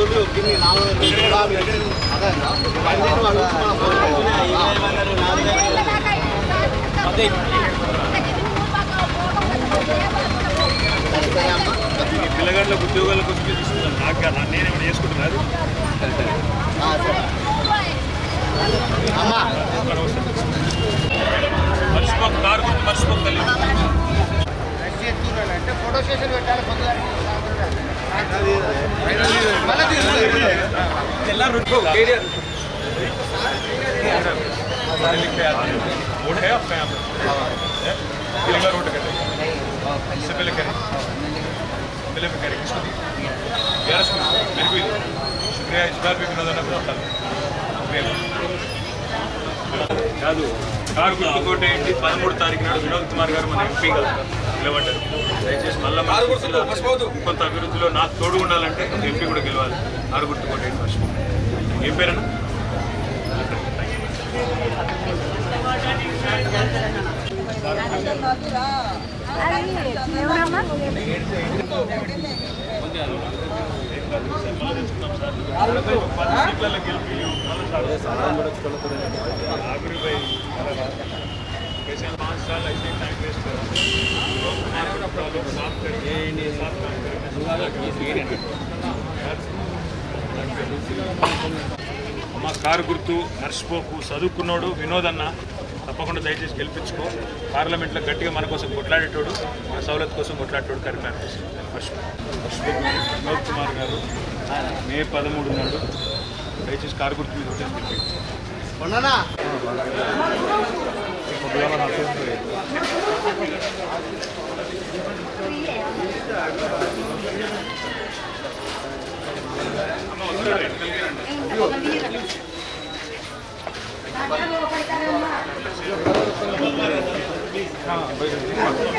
వాళ్ళు గిన్ని నాలుగు అదే పిల్లగాళ్ళకు ఉద్యోగాల కోసం తీసుకున్నాను నాకు కాదు, నేనేమైనా చేసుకుంటున్నారు అమ్మా. మర్చిపోక కారు గుర్తు మర్చిపోక ఫోటో స్టేషన్ పెట్టాలి పొద్దుగా شکریہ اس بار بھی بنا دینا بہت شکریہ కాదు. కారు గుర్తుకోట ఏంటి పదమూడు తారీఖు నాడు వినోద్ కుమార్ గారు మన ఎంపీ కదా. నిలబడ్డారు. దయచేసి మళ్ళీ కొంత అభివృద్ధిలో నాకు తోడు ఉండాలంటే ఎంపీ కూడా గెలవాలి. కారు గుర్తుకోట ఏంటి మర్చిపో ఏం పేరన్నా? पाँच साल ऐसे टाइम वेस्ट అమ్మ కారు గుర్తు మర్చిపోకు చదువుకున్నోడు వినోద్ అన్న తప్పకుండా దయచేసి గెలిపించుకో. పార్లమెంట్లో గట్టిగా మన కోసం కొట్లాడేటోడు మన సౌలత్ కోసం కొట్లాడేటోడు కరీంనగర్ వినోద్ కుమార్ గారు మే పదమూడు నాడు దయచేసి కారు గుర్తు మీద ఓటేసి గెలిపించు.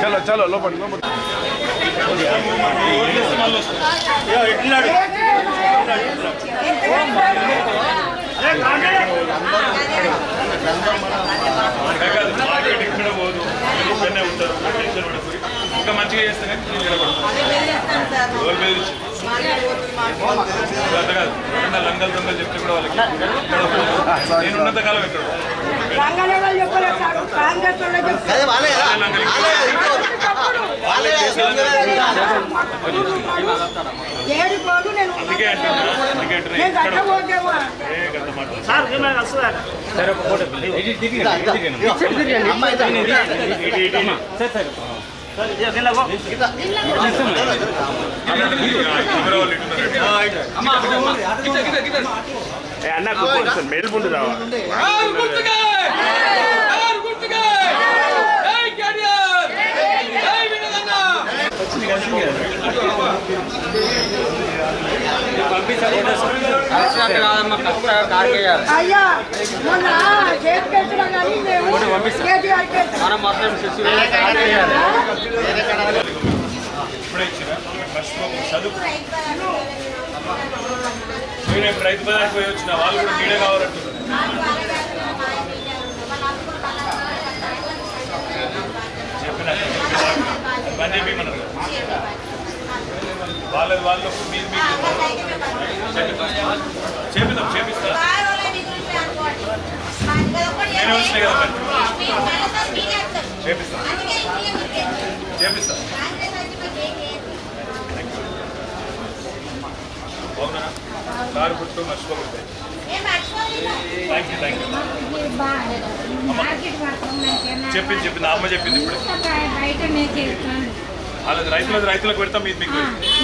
చలో చలో లోపలి. ఇంకా మంచిగా చేస్తేనే నుంచి? అట్లా కాదు ఎవరైనా లంగలు దొంగలు చెప్తే కూడా వాళ్ళకి. నేను ఉన్నంత కాలం అందుకే అంటున్నా. అందుకే అంటున్నా. అన్న ఇక్కడ కట్టబోకేమో ఏ గంట అయ్యా మొన్న చేతికెట్టినా కానీ మేము కేటీఆర్ ఇప్పుడే ఇచ్చిరా? మర్చిపోకు చదువు రైతు బజార్కి పోయి వచ్చిన వాళ్ళు కూడా నీడే కావాలంటున్నారు. చెప్పిన పని చెప్పమన్నారు వాళ్ళది వాళ్ళు మీరు మీరు చేపిద్దాం చేపిస్తా నేను వచ్చినాయి కదా మరి. చేపిస్తా చేపిస్తా అవునా కారు గుర్తు మర్చిపోకూడదు థ్యాంక్ యూ థ్యాంక్ యూ చెప్పింది చెప్పింది ఆ అమ్మ చెప్పింది ఇప్పుడు బయటనే చేస్తాను వాళ్ళది రైతులది రైతులకు పెడతాం మీది మీకు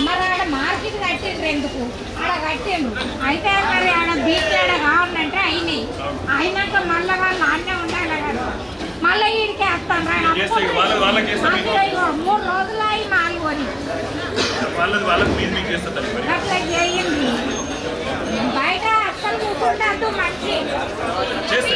మరి ఆడ మార్కెట్ కట్టిండ్రు ఎందుకు? ఆడ కట్టిండ్రు. అయితే మరి ఆడ బీచ్ ఆడ కావాలంటే అయినాయి. అయినాక మళ్ళీ వాళ్ళు అన్నే ఉండాలి కదా మళ్ళీ ఈడికి వేస్తాను మూడు రోజులు అయి వాళ్ళది వాళ్ళకి మీకు అట్లా చేయండి. బయట అస్సలు కూర్చుంటూ మంచి చేస్తే.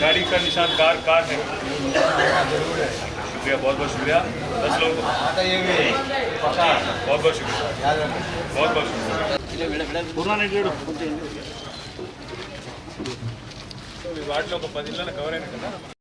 گاڑی کا نشان کار کار ہے۔ شکریہ بہت بہت شکریہ۔ دس لوگ بہت بہت شکریہ۔ بہت بہت శుక్రియా వాటిలో ఒక పది ఇళ్ళ కవర్ అయినట్టు